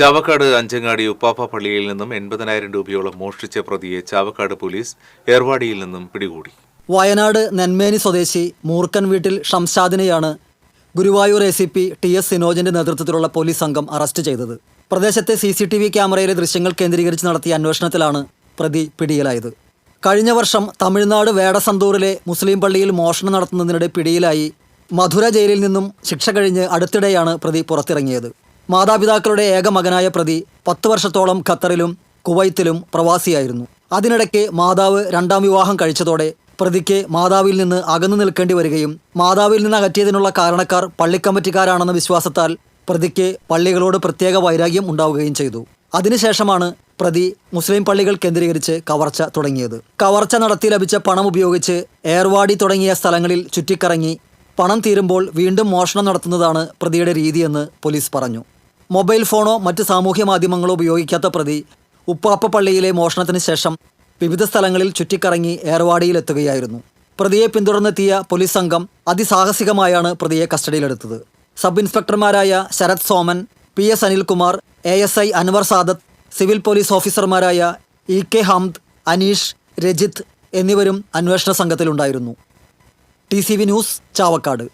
ചാവക്കാട് അഞ്ചങ്ങാടി ഉപ്പാപ്പ പള്ളിയിൽ നിന്നും എൺപതിനായിരം രൂപയോളം മോഷ്ടിച്ച പ്രതിയെ ചാവക്കാട് പോലീസ് ഏർവാടിയിൽ നിന്നും പിടികൂടി. വയനാട് നെന്മേനി സ്വദേശി മൂർക്കൻ വീട്ടിൽ ഷംഷാദിനെയാണ് Guruvayur A C P T S സിനോജിന്റെ നേതൃത്വത്തിലുള്ള പോലീസ് സംഘം അറസ്റ്റ് ചെയ്തത്. പ്രദേശത്തെ സി സി ടി വി ക്യാമറയിലെ ദൃശ്യങ്ങൾ കേന്ദ്രീകരിച്ച് നടത്തിയ അന്വേഷണത്തിലാണ് പ്രതി പിടിയിലായത്. കഴിഞ്ഞ വർഷം തമിഴ്നാട് വേടസന്തൂറിലെ മുസ്ലിം പള്ളിയിൽ മോഷണം നടത്തുന്നതിനിടെ പിടിയിലായി. മധുര ജയിലിൽ നിന്നും ശിക്ഷ കഴിഞ്ഞ് അടുത്തിടെയാണ് പ്രതി പുറത്തിറങ്ങിയത്. മാതാപിതാക്കളുടെ ഏക മകനായ പ്രതി പത്ത് വർഷത്തോളം ഖത്തറിലും കുവൈത്തിലും പ്രവാസിയായിരുന്നു. അതിനിടയ്ക്ക് മാതാവ് രണ്ടാം വിവാഹം കഴിച്ചതോടെ പ്രതിക്ക് മാതാവിൽ നിന്ന് അകന്നു നിൽക്കേണ്ടി വരികയും മാതാവിൽ നിന്ന് അകറ്റിയതിനുള്ള കാരണക്കാർ പള്ളിക്കമ്മിറ്റിക്കാരാണെന്ന വിശ്വാസത്താൽ പ്രതിക്ക് പള്ളികളോട് പ്രത്യേക വൈരാഗ്യം ഉണ്ടാവുകയും ചെയ്തു. അതിനുശേഷമാണ് പ്രതി മുസ്ലിം പള്ളികൾ കേന്ദ്രീകരിച്ച് കവർച്ച തുടങ്ങിയത്. കവർച്ച നടത്തി ലഭിച്ച പണം ഉപയോഗിച്ച് ഏർവാടി തുടങ്ങിയ സ്ഥലങ്ങളിൽ ചുറ്റിക്കറങ്ങി പണം തീരുമ്പോൾ വീണ്ടും മോഷണം നടത്തുന്നതാണ് പ്രതിയുടെ രീതിയെന്ന് പോലീസ് പറഞ്ഞു. മൊബൈൽ ഫോണോ മറ്റ് സാമൂഹ്യ മാധ്യമങ്ങളോ ഉപയോഗിക്കാത്ത പ്രതി ഉപ്പാപ്പ പള്ളിയിലെ മോഷണത്തിന് ശേഷം വിവിധ സ്ഥലങ്ങളിൽ ചുറ്റിക്കറങ്ങി ഏർവാടിയിലെത്തുകയായിരുന്നു. പ്രതിയെ പിന്തുടർന്നെത്തിയ പോലീസ് സംഘം അതിസാഹസികമായാണ് പ്രതിയെ കസ്റ്റഡിയിലെടുത്തത്. Sub ഇൻസ്പെക്ടർമാരായ Sarath Soman P S Anilkumar A S I Anwar Sadath civil police ഓഫീസർമാരായ ഇ കെ ഹംദ് അനീഷ് രജിത്ത് എന്നിവരും അന്വേഷണ സംഘത്തിലുണ്ടായിരുന്നു. T C V news Chavakkad.